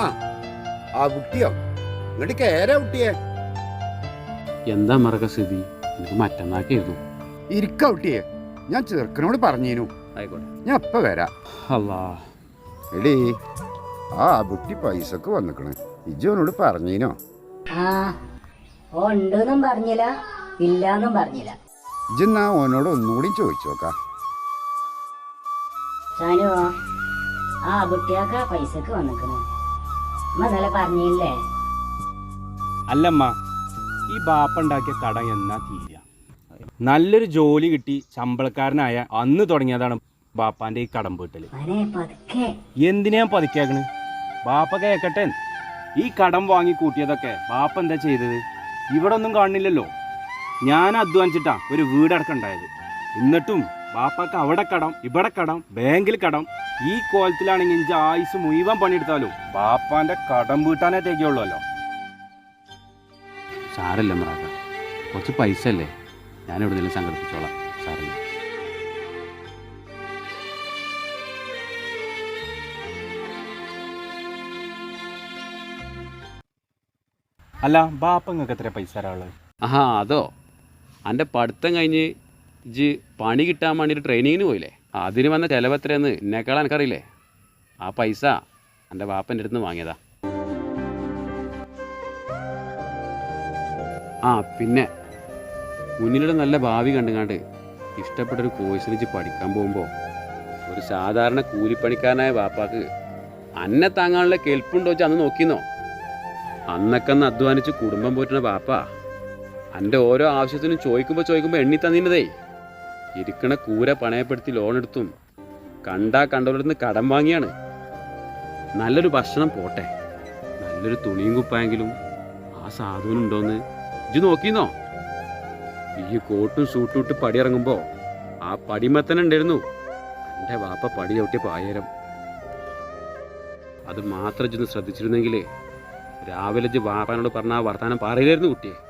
ആ ആ കുട്ടിയോ? ഇങ്ങോട്ട് കേരാ കുട്ടിയെ. എന്താ മറക്ക സ്ഥിതി എനിക്ക് മറ്റന്നാക്കായിരുന്നു ഇരിക്ക കുട്ടിയെ. ഞാൻ ചെറുക്കനോട് പറഞ്ഞേനു. ആയിക്കോട്ടെ. ഞാൻ അപ്പ വരാം. അല്ലാ. എടീ ആ കുട്ടി പൈസക്ക് വന്നിക്കണ്. ഇജോനോട് പറഞ്ഞേനോ. ആ ഓ ഉണ്ടെന്നും പറഞ്ഞില്ല ഇല്ലാന്നും പറഞ്ഞില്ല. ഇജെന്നാ ഓനോട് ഒന്നുകൂടി ചോദിച്ചു നോക്കാം ആ കുട്ടിയാക്ക പൈസക്ക് വന്നിക്കണു. പറഞ്ഞില്ലേ? അല്ലമ്മ ഈ ബാപ്പുണ്ടാക്കിയ കട എന്നാ തീരുക. നല്ലൊരു ജോലി കിട്ടി ശമ്പളക്കാരനായ അന്ന് തുടങ്ങിയതാണ് ബാപ്പാന്റെ ഈ കടം വീട്ടൽ. എന്തിനാ പതുക്കിയാക്കണ്? ബാപ്പ കേക്കട്ടെ. ഈ കടം വാങ്ങി കൂട്ടിയതൊക്കെ ബാപ്പ എന്താ ചെയ്തത്? ഇവിടെ ഒന്നും കാണില്ലല്ലോ. ഞാൻ അധ്വാനിച്ചിട്ടാ ഒരു വീടടക്കം ഉണ്ടായത്. എന്നിട്ടും ബാപ്പാക്ക് അവിടെ കടം ഇവിടെ കടം ബാങ്കിൽ കടം. ഈ കോലത്തിലാണെങ്കിൽ ഇഞ്ച ആയുസ് മുഴുവൻ പണിയെടുത്താലും ബാപ്പാന്റെ കടം വീട്ടാനേ തേക്കുള്ളല്ലോ സാരല്ല മറാക്ക കുറച്ച് പൈസ അല്ലേ ഞാൻ എവിടെയെങ്കിലും സംഘടിപ്പിച്ചോളാം. സാരല്ല. അല്ല ബാപ്പ നിങ്ങൾക്ക് എത്ര പൈസ തരാനുള്ളത്? ആഹാ അതോ? എന്റെ പഠിത്തം കഴിഞ്ഞ് ഇജ് പണി കിട്ടാൻ വേണ്ടിയിട്ട് ട്രെയിനിങ്ങിന് പോയില്ലേ? അതിന് വന്ന ചിലവ് എത്രയെന്ന് എന്നെക്കാൾ എനിക്കറിയില്ലേ? ആ പൈസ എന്റെ വാപ്പന്റെ അടുത്ത് വാങ്ങിയതാ. ആ പിന്നെ മുന്നിലൂടെ നല്ല ഭാവി കണ്ടുകാണ്ട് ഇഷ്ടപ്പെട്ടൊരു കോഴ്സിന് ഇജ്ജ് പഠിക്കാൻ പോകുമ്പോൾ ഒരു സാധാരണ കൂലിപ്പണിക്കാരനായ വാപ്പാക്ക് അന്നെ താങ്ങാനുള്ള കെൽപ്പുണ്ടോ വെച്ചാൽ അന്ന് നോക്കിന്നോ? അന്നൊക്കെ അന്ന് അധ്വാനിച്ച് കുടുംബം പോറ്റുന്ന വാപ്പ എന്റെ ഓരോ ആവശ്യത്തിനും ചോദിക്കുമ്പോൾ ചോദിക്കുമ്പോൾ എണ്ണി തന്നിരുന്നതേ. ഇരിക്കണ കൂര പണയപ്പെടുത്തി ലോൺ എടുത്തും കണ്ടാ കണ്ടവരുടെ കടം വാങ്ങിയാണ്. നല്ലൊരു ഭക്ഷണം പോട്ടെ. നല്ലൊരു തുണിയും കുപ്പായെങ്കിലും ആ സാധുവിനുണ്ടോന്ന് ഇജ്ജ് നോക്കിന്നോ? ഈ കോട്ടും സൂട്ടും ഇട്ട് പടി ഇറങ്ങുമ്പോൾ ആ പടിമത്തന്നെ ഉണ്ടായിരുന്നു. എന്റെ വാപ്പ പടി ചവിട്ടിയ പായരം. അത് മാത്രം ഇജ്ജൊന്ന് ശ്രദ്ധിച്ചിരുന്നെങ്കിൽ രാവിലെ ഇജ്ജ് വാപ്പാനോട് പറഞ്ഞ ആ വർത്താനം പറയില്ലായിരുന്നു കുട്ടിയെ.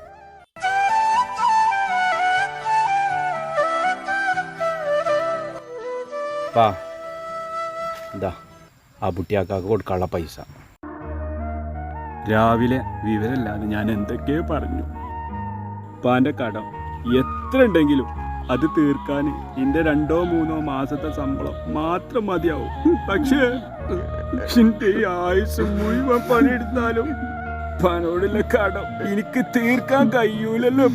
വാ. ഇതാ ആ ബുട്ടിയാക്കാക്ക് കൊടുക്കാനുള്ള പൈസ. രാവിലെ വിവരമില്ലാതെ ഞാൻ എന്തൊക്കെയോ പറഞ്ഞു. പാന്റെ കടം എത്ര ഉണ്ടെങ്കിലും അത് തീർക്കാൻ എന്റെ രണ്ടോ മൂന്നോ മാസത്തെ ശമ്പളം മാത്രം മതിയാവും. പക്ഷേ എന്റെ ഈ ആയുസ് മുഴുവൻ പണിയെടുത്താലും ഉപ്പാനോടുള്ള കടം എനിക്ക് തീർക്കാൻ കഴിയൂലല്ലോ